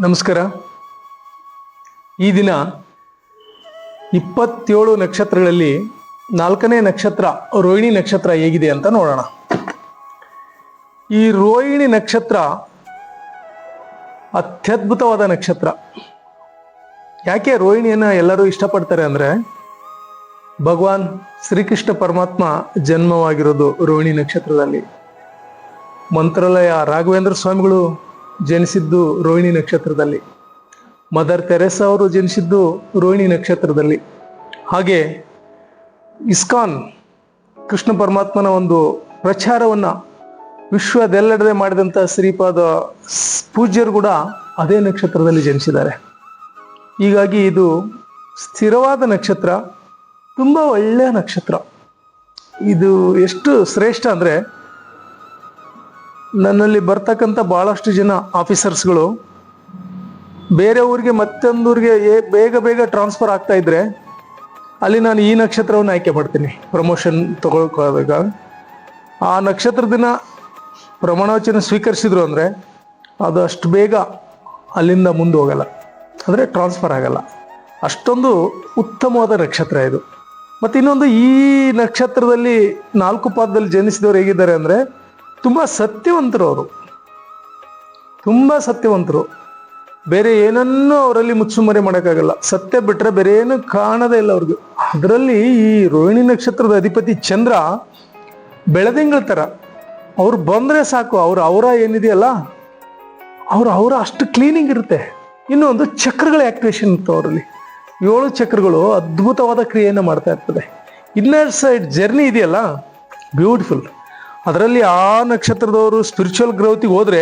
ನಮಸ್ಕಾರ. ಈ ದಿನ ಇಪ್ಪತ್ತೇಳು ನಕ್ಷತ್ರಗಳಲ್ಲಿ ನಾಲ್ಕನೇ ನಕ್ಷತ್ರ ರೋಹಿಣಿ ನಕ್ಷತ್ರ ಹೇಗಿದೆ ಅಂತ ನೋಡೋಣ. ಈ ರೋಹಿಣಿ ನಕ್ಷತ್ರ ಅತ್ಯದ್ಭುತವಾದ ನಕ್ಷತ್ರ. ಯಾಕೆ ರೋಹಿಣಿಯನ್ನ ಎಲ್ಲರೂ ಇಷ್ಟಪಡ್ತಾರೆ ಅಂದ್ರೆ ಭಗವಾನ್ ಶ್ರೀಕೃಷ್ಣ ಪರಮಾತ್ಮ ಜನ್ಮವಾಗಿರೋದು ರೋಹಿಣಿ ನಕ್ಷತ್ರದಲ್ಲಿ. ಮಂತ್ರಾಲಯ ರಾಘವೇಂದ್ರ ಸ್ವಾಮಿಗಳು ಜನಿಸಿದ್ದು ರೋಹಿಣಿ ನಕ್ಷತ್ರದಲ್ಲಿ. ಮದರ್ ತೆರೆಸಾ ಅವರು ಜನಿಸಿದ್ದು ರೋಹಿಣಿ ನಕ್ಷತ್ರದಲ್ಲಿ. ಹಾಗೆ ಇಸ್ಕಾನ್ ಕೃಷ್ಣ ಪರಮಾತ್ಮನ ಒಂದು ಪ್ರಚಾರವನ್ನ ವಿಶ್ವದೆಲ್ಲೆಡೆ ಮಾಡಿದಂಥ ಶ್ರೀಪಾದ ಪೂಜ್ಯರು ಕೂಡ ಅದೇ ನಕ್ಷತ್ರದಲ್ಲಿ ಜನಿಸಿದ್ದಾರೆ. ಹೀಗಾಗಿ ಇದು ಸ್ಥಿರವಾದ ನಕ್ಷತ್ರ, ತುಂಬ ಒಳ್ಳೆಯ ನಕ್ಷತ್ರ. ಇದು ಎಷ್ಟು ಶ್ರೇಷ್ಠ ಅಂದರೆ ನನ್ನಲ್ಲಿ ಬರ್ತಕ್ಕಂಥ ಭಾಳಷ್ಟು ಜನ ಆಫೀಸರ್ಸ್ಗಳು, ಬೇರೆ ಊರಿಗೆ ಮತ್ತೊಂದು ಊರಿಗೆ ಏ- ಬೇಗ ಬೇಗ ಟ್ರಾನ್ಸ್ಫರ್ ಆಗ್ತಾ ಇದ್ರೆ ಅಲ್ಲಿ ನಾನು ಈ ನಕ್ಷತ್ರವನ್ನು ಆಯ್ಕೆ ಮಾಡ್ತೀನಿ. ಪ್ರಮೋಷನ್ ತಗೊಳ್ಕೋದಾಗ ಆ ನಕ್ಷತ್ರ ದಿನ ಪ್ರಮಾಣವಚನ ಸ್ವೀಕರಿಸಿದ್ರು ಅಂದರೆ ಅದು ಅಷ್ಟು ಬೇಗ ಅಲ್ಲಿಂದ ಮುಂದೆ ಹೋಗಲ್ಲ. ಅಂದರೆ ಟ್ರಾನ್ಸ್ಫರ್ ಆಗಲ್ಲ. ಅಷ್ಟೊಂದು ಉತ್ತಮವಾದ ನಕ್ಷತ್ರ ಇದು. ಮತ್ತು ಇನ್ನೊಂದು ಈ ನಕ್ಷತ್ರದಲ್ಲಿ ನಾಲ್ಕು ಪಾದದಲ್ಲಿ ಜನಿಸಿದವರು ಹೇಗಿದ್ದಾರೆ ಅಂದರೆ ತುಂಬ ಸತ್ಯವಂತರು ಅವರು. ತುಂಬ ಸತ್ಯವಂತರು. ಬೇರೆ ಏನನ್ನೂ ಅವರಲ್ಲಿ ಮುಚ್ಚುಮರೆ ಮಾಡೋಕ್ಕಾಗಲ್ಲ. ಸತ್ಯ ಬಿಟ್ಟರೆ ಬೇರೆ ಏನು ಕಾಣದೇ ಇಲ್ಲ ಅವ್ರಿಗೆ. ಅದರಲ್ಲಿ ಈ ರೋಹಿಣಿ ನಕ್ಷತ್ರದ ಅಧಿಪತಿ ಚಂದ್ರ ಬೆಳದಿಂಗಳ ಥರ ಅವ್ರು ಬಂದರೆ ಸಾಕು, ಅವ್ರ ಅವರ ಏನಿದೆಯಲ್ಲ, ಅವ್ರ ಅವರ ಅಷ್ಟು ಕ್ಲೀನಿಂಗ್ ಇರುತ್ತೆ. ಇನ್ನೊಂದು ಚಕ್ರಗಳ ಆಕ್ಟಿವೇಶನ್ ಇತ್ತು ಅವರಲ್ಲಿ. ಏಳು ಚಕ್ರಗಳು ಅದ್ಭುತವಾದ ಕ್ರಿಯೆಯನ್ನು ಮಾಡ್ತಾ ಇರ್ತದೆ. ಇನ್ನರ್ ಸೈಡ್ ಜರ್ನಿ ಇದೆಯಲ್ಲ? ಬ್ಯೂಟಿಫುಲ್ ಅದರಲ್ಲಿ ಆ ನಕ್ಷತ್ರದವರು ಸ್ಪಿರಿಚುವಲ್ ಗ್ರೋತಿಗೆ ಹೋದರೆ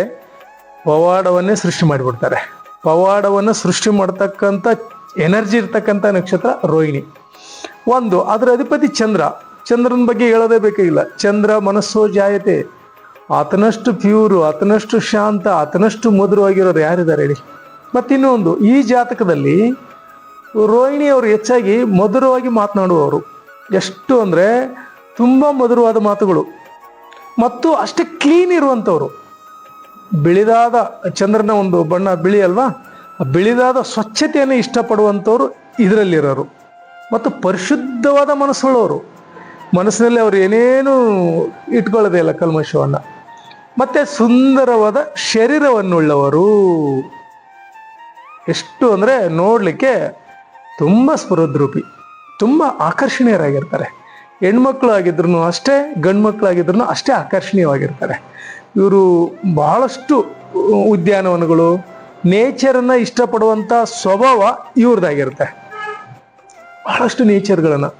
ಪವಾಡವನ್ನೇ ಸೃಷ್ಟಿ ಮಾಡಿಬಿಡ್ತಾರೆ. ಪವಾಡವನ್ನು ಸೃಷ್ಟಿ ಮಾಡ್ತಕ್ಕಂಥ ಎನರ್ಜಿ ಇರ್ತಕ್ಕಂಥ ನಕ್ಷತ್ರ ರೋಹಿಣಿ. ಒಂದು, ಅದರ ಅಧಿಪತಿ ಚಂದ್ರ. ಚಂದ್ರನ ಬಗ್ಗೆ ಹೇಳೋದೇ ಬೇಕಾಗಿಲ್ಲ ಚಂದ್ರ ಮನಸ್ಸೋ ಜಾಯತೆ. ಆತನಷ್ಟು ಪ್ಯೂರು ಆತನಷ್ಟು ಶಾಂತ, ಆತನಷ್ಟು ಮಧುರವಾಗಿರೋರು ಯಾರಿದ್ದಾರೆ ಹೇಳಿ. ಮತ್ತಿನ್ನೊಂದು, ಈ ಜಾತಕದಲ್ಲಿ ರೋಹಿಣಿ ಅವರು ಹೆಚ್ಚಾಗಿ ಮಧುರವಾಗಿ ಮಾತನಾಡುವವರು. ಎಷ್ಟು ಅಂದರೆ ತುಂಬ ಮಧುರವಾದ ಮಾತುಗಳು. ಮತ್ತು ಅಷ್ಟೇ ಕ್ಲೀನ್ ಇರುವಂಥವ್ರು. ಬಿಳಿದಾದ ಚಂದ್ರನ ಒಂದು ಬಣ್ಣ ಬಿಳಿ ಅಲ್ವಾ? ಬಿಳಿದಾದ ಸ್ವಚ್ಛತೆಯನ್ನು ಇಷ್ಟಪಡುವಂಥವ್ರು ಇದರಲ್ಲಿರೋರು. ಮತ್ತು ಪರಿಶುದ್ಧವಾದ ಮನಸ್ಸುಳ್ಳವರು ಮನಸ್ಸಿನಲ್ಲಿ ಅವರು ಏನೇನು ಇಟ್ಕೊಳ್ಳೋದೇ ಇಲ್ಲ ಕಲ್ಮಶವನ್ನು. ಮತ್ತು ಸುಂದರವಾದ ಶರೀರವನ್ನುಳ್ಳವರು. ಎಷ್ಟು ಅಂದರೆ ನೋಡಲಿಕ್ಕೆ ತುಂಬ ಸ್ಫುರದ್ರೂಪಿ ತುಂಬ ಆಕರ್ಷಣೀಯರಾಗಿರ್ತಾರೆ. ಹೆಣ್ಮಕ್ಳು ಆಗಿದ್ರು ಅಷ್ಟೇ ಗಂಡು ಮಕ್ಕಳಾಗಿದ್ರು ಅಷ್ಟೇ ಆಕರ್ಷಣೀಯವಾಗಿರ್ತಾರೆ. ಇವರು ಬಹಳಷ್ಟು ಉದ್ಯಾನವನಗಳು, ನೇಚರನ್ನು ಇಷ್ಟಪಡುವಂಥ ಸ್ವಭಾವ ಇವ್ರದ್ದಾಗಿರುತ್ತೆ. ಬಹಳಷ್ಟು ನೇಚರ್ಗಳನ್ನು.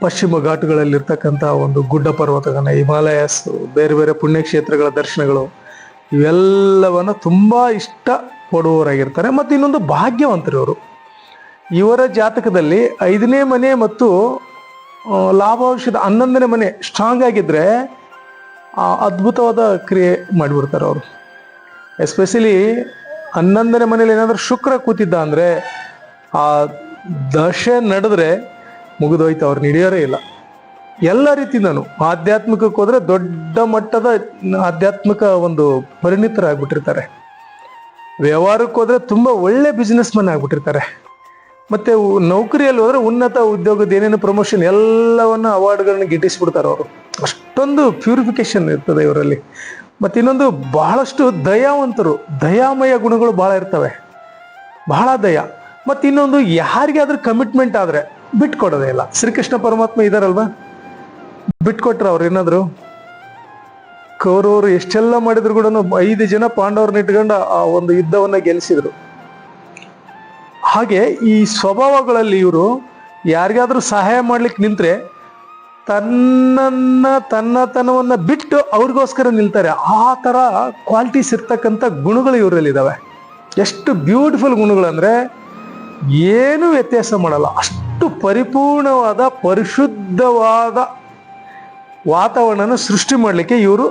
ಪಶ್ಚಿಮ ಘಾಟುಗಳಲ್ಲಿರ್ತಕ್ಕಂಥ ಒಂದು ಗುಡ್ಡ ಪರ್ವತಗಳನ್ನ ಹಿಮಾಲಯಸ್, ಬೇರೆ ಬೇರೆ ಪುಣ್ಯಕ್ಷೇತ್ರಗಳ ದರ್ಶನಗಳು, ಇವೆಲ್ಲವನ್ನು ತುಂಬ ಇಷ್ಟ ಪಡುವವರಾಗಿರ್ತಾರೆ ಮತ್ತು ಇನ್ನೊಂದು ಭಾಗ್ಯವಂತರು ಇವರು ಇವರ ಜಾತಕದಲ್ಲಿ ಐದನೇ ಮನೆ ಮತ್ತು ಲಾಭಾಂಶದ ಹನ್ನೊಂದನೇ ಮನೆ ಸ್ಟ್ರಾಂಗ್ ಆಗಿದ್ದರೆ ಅದ್ಭುತವಾದ ಕ್ರಿಯೆ ಮಾಡಿಬಿಡ್ತಾರೆ ಅವರು. ಎಸ್ಪೆಷಲಿ ಹನ್ನೊಂದನೇ ಮನೇಲಿ ಏನಾದರೂ ಶುಕ್ರ ಕೂತಿದ್ದ ಅಂದರೆ ಆ ದಶೆ ನಡೆದ್ರೆ ಮುಗಿದೋಯ್ತು, ಅವ್ರು ನಡೆಯೋರೇ ಇಲ್ಲ. ಎಲ್ಲ ರೀತಿಯಿಂದನು ಆಧ್ಯಾತ್ಮಿಕಕ್ಕೆ ಹೋದರೆ ದೊಡ್ಡ ಮಟ್ಟದ ಆಧ್ಯಾತ್ಮಿಕ ಒಂದು ಪರಿಣಿತರಾಗ್ಬಿಟ್ಟಿರ್ತಾರೆ. ವ್ಯವಹಾರಕ್ಕೆ ಹೋದರೆ ತುಂಬ ಒಳ್ಳೆ ಬಿಸ್ನೆಸ್ ಮನ್ ಆಗ್ಬಿಟ್ಟಿರ್ತಾರೆ. ಮತ್ತೆ ನೌಕರಿಯಲ್ಲಿ ಹೋದ್ರೆ ಉನ್ನತ ಉದ್ಯೋಗದ ಏನೇನು ಪ್ರಮೋಷನ್ ಎಲ್ಲವನ್ನ ಅವಾರ್ಡ್ಗಳನ್ನ ಗಿಟ್ಟಿಸ್ಬಿಡ್ತಾರೆ ಅವರು. ಅಷ್ಟೊಂದು ಪ್ಯೂರಿಫಿಕೇಶನ್ ಇರ್ತದೆ ಇವರಲ್ಲಿ. ಮತ್ತೆ ಇನ್ನೊಂದು ಬಹಳಷ್ಟು ದಯಾವಂತರು, ದಯಾಮಯ ಗುಣಗಳು ಬಹಳ ಇರ್ತವೆ. ಬಹಳ ದಯ. ಮತ್ತೆ ಇನ್ನೊಂದು ಯಾರಿಗಾದ್ರೂ ಕಮಿಟ್ಮೆಂಟ್ ಆದ್ರೆ ಬಿಟ್ಕೊಡೋದೇ ಇಲ್ಲ. ಶ್ರೀಕೃಷ್ಣ ಪರಮಾತ್ಮ ಇದಾರಲ್ವಾ? ಬಿಟ್ಕೊಟ್ರ ಅವ್ರು ಏನಾದ್ರು? ಕೌರವರು ಎಷ್ಟೆಲ್ಲ ಮಾಡಿದ್ರು ಕೂಡ ಐದು ಜನ ಪಾಂಡವರನ್ನ ಇಟ್ಕೊಂಡು ಆ ಒಂದು ಯುದ್ಧವನ್ನ ಗೆಲ್ಲಿಸಿದ್ರು ಹಾಗೆ ಈ ಸ್ವಭಾವಗಳಲ್ಲಿ ಇವರು ಯಾರಿಗಾದರೂ ಸಹಾಯ ಮಾಡ್ಲಿಕ್ಕೆ ನಿಂತರೆ ತನ್ನನ್ನ, ತನ್ನತನವನ್ನ ಬಿಟ್ಟು ಅವ್ರಿಗೋಸ್ಕರ ನಿಲ್ತಾರೆ. ಆ ಥರ ಕ್ವಾಲಿಟೀಸ್ ಇರ್ತಕ್ಕಂಥ ಗುಣಗಳು ಇವರಲ್ಲಿದ್ದಾವೆ ಎಷ್ಟು ಬ್ಯೂಟಿಫುಲ್ ಗುಣಗಳಂದರೆ ಏನು ವ್ಯತ್ಯಾಸ ಮಾಡಲ್ಲ. ಅಷ್ಟು ಪರಿಪೂರ್ಣವಾದ, ಪರಿಶುದ್ಧವಾದ ವಾತಾವರಣನ ಸೃಷ್ಟಿ ಮಾಡಲಿಕ್ಕೆ ಇವರು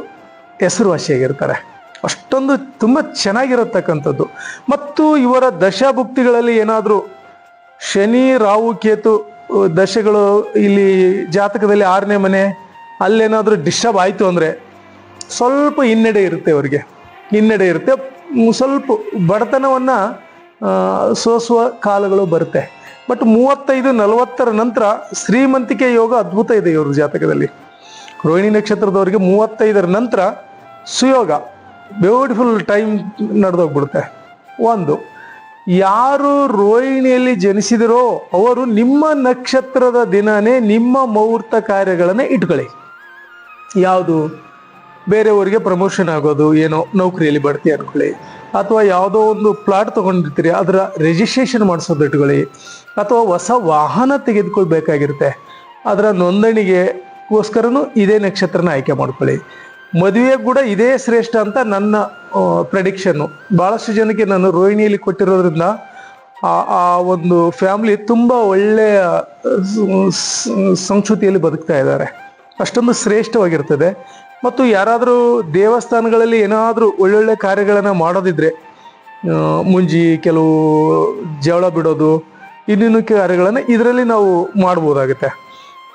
ಹೆಸರುವಾಸಿಯಾಗಿರ್ತಾರೆ. ಅಷ್ಟೊಂದು ತುಂಬ ಚೆನ್ನಾಗಿರತಕ್ಕಂಥದ್ದು. ಮತ್ತು ಇವರ ದಶಾಭುಕ್ತಿಗಳಲ್ಲಿ ಏನಾದರೂ ಶನಿ, ರಾಹು, ಕೇತು ದಶೆಗಳು ಇಲ್ಲಿ ಜಾತಕದಲ್ಲಿ ಆರನೇ ಮನೆ, ಅಲ್ಲೇನಾದರೂ ಡಿಸ್ಟರ್ಬ್ ಆಯಿತು ಅಂದರೆ ಸ್ವಲ್ಪ ಹಿನ್ನಡೆ ಇರುತ್ತೆ ಅವರಿಗೆ. ಹಿನ್ನಡೆ ಇರುತ್ತೆ. ಸ್ವಲ್ಪ ಬಡತನವನ್ನು ಸೋಸುವ ಕಾಲಗಳು ಬರುತ್ತೆ. ಬಟ್ ಮೂವತ್ತೈದು, ನಲವತ್ತರ ನಂತರ ಶ್ರೀಮಂತಿಕೆ ಯೋಗ ಅದ್ಭುತ ಇದೆ ಇವ್ರ ಜಾತಕದಲ್ಲಿ. ರೋಹಿಣಿ ನಕ್ಷತ್ರದವರಿಗೆ ಮೂವತ್ತೈದರ ನಂತರ ಸುಯೋಗ. ಬ್ಯೂಟಿಫುಲ್ ಟೈಮ್ ನಡೆದೋಗ್ಬಿಡುತ್ತೆ. ಒಂದು, ಯಾರು ರೋಹಿಣಿಯಲ್ಲಿ ಜನಿಸಿದರೋ ಅವರು ನಿಮ್ಮ ನಕ್ಷತ್ರದ ದಿನನೇ ನಿಮ್ಮ ಮುಹೂರ್ತ ಕಾರ್ಯಗಳನ್ನು ಇಟ್ಕೊಳ್ಳಿ. ಯಾವುದು? ಬೇರೆಯವರಿಗೆ ಪ್ರಮೋಷನ್ ಆಗೋದು, ಏನೋ ನೌಕರಿಯಲ್ಲಿ ಬಡ್ತಿ ಅನ್ಕೊಳ್ಳಿ, ಅಥವಾ ಯಾವುದೋ ಒಂದು ಪ್ಲಾಟ್ ತೊಗೊಂಡಿರ್ತೀರಿ, ಅದರ ರಿಜಿಸ್ಟ್ರೇಷನ್ ಮಾಡಿಸೋದು ಇಟ್ಕೊಳ್ಳಿ, ಅಥವಾ ಹೊಸ ವಾಹನ ತೆಗೆದುಕೊಳ್ಬೇಕಾಗಿರುತ್ತೆ, ಅದರ ನೋಂದಣಿಗೆಗೋಸ್ಕರನೂ ಇದೇ ನಕ್ಷತ್ರನ ಆಯ್ಕೆ ಮಾಡ್ಕೊಳ್ಳಿ. ಮದುವೆ ಕೂಡ ಇದೇ ಶ್ರೇಷ್ಠ ಅಂತ ನನ್ನ ಪ್ರೆಡಿಕ್ಷನ್ನು ಭಾಳಷ್ಟು ಜನಕ್ಕೆ ನಾನು ರೋಹಿಣಿಯಲ್ಲಿ ಕೊಟ್ಟಿರೋದ್ರಿಂದ ಆ ಒಂದು ಫ್ಯಾಮಿಲಿ ತುಂಬ ಒಳ್ಳೆಯ ಸಂಸ್ಕೃತಿಯಲ್ಲಿ ಬದುಕ್ತಾ ಇದ್ದಾರೆ. ಅಷ್ಟೊಂದು ಶ್ರೇಷ್ಠವಾಗಿರ್ತದೆ. ಮತ್ತು ಯಾರಾದರೂ ದೇವಸ್ಥಾನಗಳಲ್ಲಿ ಏನಾದರೂ ಒಳ್ಳೊಳ್ಳೆ ಕಾರ್ಯಗಳನ್ನು ಮಾಡೋದಿದ್ರೆ ಮುಂಜಿ ಕೆಲವು ಜವಳ ಬಿಡೋದು, ಇನ್ನಿನ್ನು ಕಾರ್ಯಗಳನ್ನು ಇದರಲ್ಲಿ ನಾವು ಮಾಡ್ಬೋದಾಗುತ್ತೆ.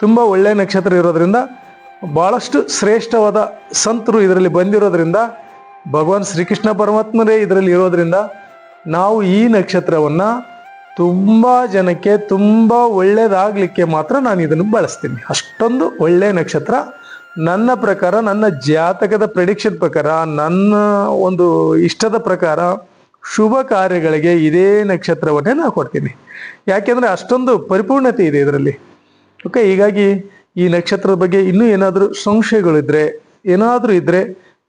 ತುಂಬ ಒಳ್ಳೆಯ ನಕ್ಷತ್ರ ಇರೋದ್ರಿಂದ ಭಾಳಷ್ಟು ಶ್ರೇಷ್ಠವಾದ ಸಂತರು ಇದರಲ್ಲಿ ಬಂದಿರೋದ್ರಿಂದ ಭಗವಾನ್ ಶ್ರೀಕೃಷ್ಣ ಪರಮಾತ್ಮರೇ ಇದರಲ್ಲಿ ಇರೋದ್ರಿಂದ ನಾವು ಈ ನಕ್ಷತ್ರವನ್ನು ತುಂಬ ಜನಕ್ಕೆ ತುಂಬ ಒಳ್ಳೆಯದಾಗಲಿಕ್ಕೆ ಮಾತ್ರ ನಾನು ಇದನ್ನು ಬಳಸ್ತೀನಿ. ಅಷ್ಟೊಂದು ಒಳ್ಳೆಯ ನಕ್ಷತ್ರ. ನನ್ನ ಪ್ರಕಾರ, ನನ್ನ ಜಾತಕದ ಪ್ರೆಡಿಕ್ಷನ್ ಪ್ರಕಾರ, ನನ್ನ ಒಂದು ಇಷ್ಟದ ಪ್ರಕಾರ ಶುಭ ಕಾರ್ಯಗಳಿಗೆ ಇದೇ ನಕ್ಷತ್ರವನ್ನೇ ನಾನು ಕೊಡ್ತೀನಿ. ಯಾಕೆಂದರೆ ಅಷ್ಟೊಂದು ಪರಿಪೂರ್ಣತೆ ಇದೆ ಇದರಲ್ಲಿ. ಓಕೆ ಹೀಗಾಗಿ ಈ ನಕ್ಷತ್ರದ ಬಗ್ಗೆ ಇನ್ನೂ ಏನಾದರೂ ಸಂಶಯಗಳಿದ್ರೆ, ಏನಾದರೂ ಇದ್ದರೆ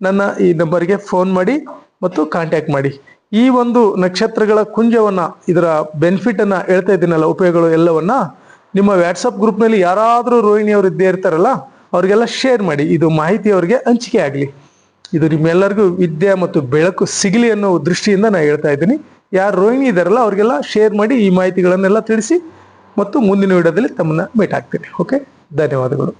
ನನ್ನ ಈ ನಂಬರ್ಗೆ ಫೋನ್ ಮಾಡಿ ಮತ್ತು ಕಾಂಟ್ಯಾಕ್ಟ್ ಮಾಡಿ. ಈ ಒಂದು ನಕ್ಷತ್ರಗಳ ಕುಂಜವನ್ನ, ಇದರ ಬೆನಿಫಿಟನ್ನು ಹೇಳ್ತಾ ಇದ್ದೀನಲ್ಲ, ಉಪಯೋಗಗಳು ಎಲ್ಲವನ್ನ, ನಿಮ್ಮ ವಾಟ್ಸಪ್ ಗ್ರೂಪ್ನಲ್ಲಿ ಯಾರಾದರೂ ರೋಹಿಣಿಯವರು ಇದ್ದೇ ಇರ್ತಾರಲ್ಲ, ಅವರಿಗೆಲ್ಲ ಶೇರ್ ಮಾಡಿ. ಇದು ಮಾಹಿತಿ ಅವರಿಗೆ ಹಂಚಿಕೆ ಆಗಲಿ. ಇದು ನಿಮ್ಮೆಲ್ಲರಿಗೂ ವಿದ್ಯೆ ಮತ್ತು ಬೆಳಕು ಸಿಗಲಿ ಅನ್ನೋ ದೃಷ್ಟಿಯಿಂದ ನಾನು ಹೇಳ್ತಾ ಇದ್ದೀನಿ. ಯಾರು ರೋಹಿಣಿ ಇದ್ದಾರಲ್ಲ, ಅವರಿಗೆಲ್ಲ ಶೇರ್ ಮಾಡಿ ಈ ಮಾಹಿತಿಗಳನ್ನೆಲ್ಲ ತಿಳಿಸಿ ಮತ್ತು ಮುಂದಿನ ವಿಡಿಯೋದಲ್ಲಿ ತಮ್ಮನ್ನ ಮೀಟ್ ಆಗ್ತೀನಿ. ಓಕೆ ಧನ್ಯವಾದಗಳು